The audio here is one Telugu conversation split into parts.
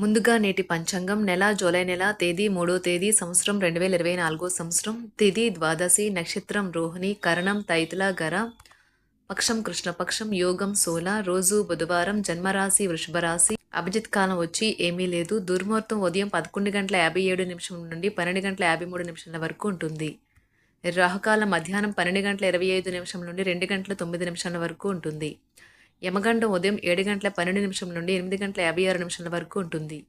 ముందుగా నేటి పంచాంగం నెల జూలై నెల తేదీ మూడో తేదీ సంవత్సరం రెండు వేల ఇరవై నాలుగో సంవత్సరం తిథి ద్వాదశి నక్షత్రం రోహిణి కరణం తైతుల గర పక్షం కృష్ణపక్షం యోగం సోల రోజు బుధవారం జన్మరాశి వృషభరాశి అభిజిత్ కాలం వచ్చి ఏమీ లేదు. దుర్ముహూర్తం ఉదయం పదకొండు గంటల యాభై ఏడు నిమిషం నుండి పన్నెండు గంటల యాభై మూడు నిమిషాల వరకు ఉంటుంది. రాహుకాలం మధ్యాహ్నం పన్నెండు గంటల ఇరవై ఐదు నిమిషం నుండి రెండు గంటల తొమ్మిది నిమిషాల వరకు ఉంటుంది. యమగండం ఉదయం ఏడు గంటల పన్నెండు నిమిషం నుండి ఎనిమిది గంటల యాభై ఆరు నిమిషాల వరకు ఉంటుంది.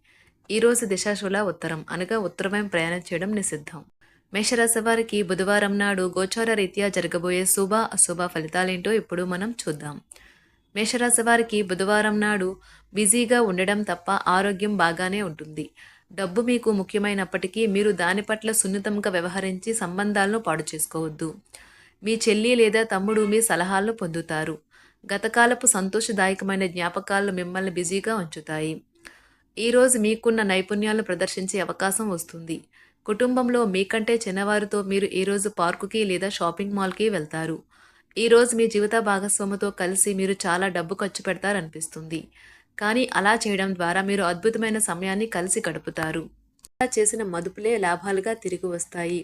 ఈరోజు దిశాశుల దిశాశూల ఉత్తరం. అనగా ఉత్తరమయం ప్రయాణం చేయడం నిషిద్ధం. మేషరాశి వారికి బుధవారం నాడు గోచార రీత్యా జరగబోయే శుభ అశుభ ఫలితాలేంటో ఇప్పుడు మనం చూద్దాం. మేషరాశి వారికి బుధవారం నాడు బిజీగా ఉండడం తప్ప ఆరోగ్యం బాగానే ఉంటుంది. డబ్బు మీకు ముఖ్యమైనప్పటికీ మీరు దాని పట్ల సున్నితంగా వ్యవహరించి సంబంధాలను పాడు చేసుకోవద్దు. మీ చెల్లి లేదా తమ్ముడు మీ సలహాలను పొందుతారు. గతకాలపు సంతోషదాయకమైన జ్ఞాపకాలు మిమ్మల్ని బిజీగా ఉంచుతాయి. ఈరోజు మీకున్న నైపుణ్యాలను ప్రదర్శించే అవకాశం వస్తుంది. కుటుంబంలో మీకంటే చిన్నవారితో మీరు ఈరోజు పార్కుకి లేదా షాపింగ్ మాల్కి వెళ్తారు. ఈరోజు మీ జీవిత భాగస్వామితో కలిసి మీరు చాలా డబ్బు ఖర్చు పెడతారనిపిస్తుంది. కానీ అలా చేయడం ద్వారా మీరు అద్భుతమైన సమయాన్ని కలిసి గడుపుతారు. అలా చేసిన మదుపులే లాభాలుగా తిరిగి వస్తాయి.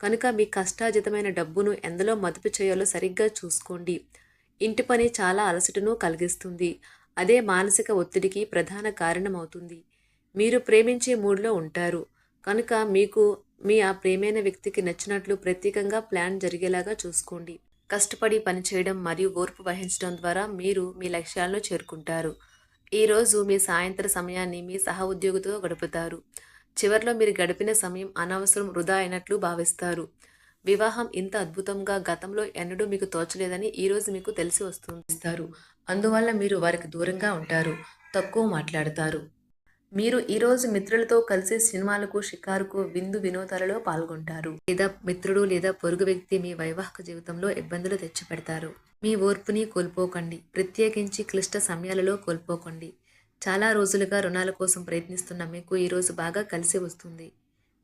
కనుక మీ కష్టాజితమైన డబ్బును ఎందులో మదుపు చేయాలో సరిగ్గా చూసుకోండి. ఇంటి పని చాలా అలసటను కలిగిస్తుంది. అదే మానసిక ఒత్తిడికి ప్రధాన కారణమవుతుంది. మీరు ప్రేమించే మూడ్లో ఉంటారు. కనుక మీకు మీ ఆ ప్రేమైన వ్యక్తికి నచ్చినట్లు ప్రత్యేకంగా ప్లాన్ జరిగేలాగా చూసుకోండి. కష్టపడి పనిచేయడం మరియు ఓర్పు వహించడం ద్వారా మీరు మీ లక్ష్యాలను చేరుకుంటారు. ఈరోజు మీ సాయంత్ర సమయాన్ని మీ సహ ఉద్యోగితో గడుపుతారు. చివరిలో మీరు గడిపిన సమయం అనవసరం వృధా అయినట్లు భావిస్తారు. వివాహం ఇంత అద్భుతంగా గతంలో ఎన్నడూ మీకు తోచలేదని ఈరోజు మీకు తెలిసి వస్తుంది అందువల్ల మీరు వారికి దూరంగా ఉంటారు తక్కువ మాట్లాడతారు. మీరు ఈరోజు మిత్రులతో కలిసి సినిమాలకు షికారుకు విందు వినోదాలలో పాల్గొంటారు. లేదా మిత్రుడు లేదా పొరుగు వ్యక్తి మీ వైవాహిక జీవితంలో ఇబ్బందులు తెచ్చిపెడతారు. మీ ఓర్పుని కోల్పోకండి. ప్రత్యేకించి క్లిష్ట సమయాలలో కోల్పోకండి. చాలా రోజులుగా రుణాల కోసం ప్రయత్నిస్తున్న మీకు ఈరోజు బాగా కలిసి వస్తుంది.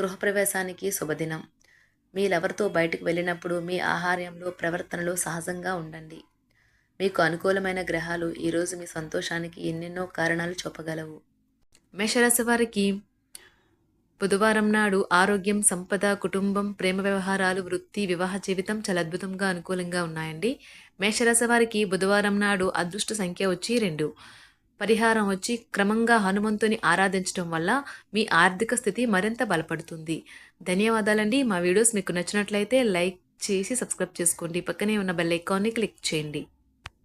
గృహప్రవేశానికి శుభదినం. మీరెవరితో బయటకు వెళ్ళినప్పుడు మీ ఆహార్యంలో ప్రవర్తనలో సహజంగా ఉండండి. మీకు అనుకూలమైన గ్రహాలు ఈరోజు మీ సంతోషానికి ఎన్నెన్నో కారణాలు చూపగలవు. మేషరాశి వారికి బుధవారం నాడు ఆరోగ్యం సంపద కుటుంబం ప్రేమ వ్యవహారాలు వృత్తి వివాహ జీవితం చాలా అద్భుతంగా అనుకూలంగా ఉన్నాయండి. మేషరాశి వారికి బుధవారం నాడు అదృష్ట సంఖ్య వచ్చి రెండు. పరిహారం వచ్చి క్రమంగా హనుమంతుని ఆరాధించడం వల్ల మీ ఆర్థిక స్థితి మరింత బలపడుతుంది. ధన్యవాదాలండి. మా వీడియోస్ మీకు నచ్చినట్లయితే లైక్ చేసి సబ్స్క్రైబ్ చేసుకోండి. పక్కనే ఉన్న బెల్ ఐకాన్ని క్లిక్ చేయండి.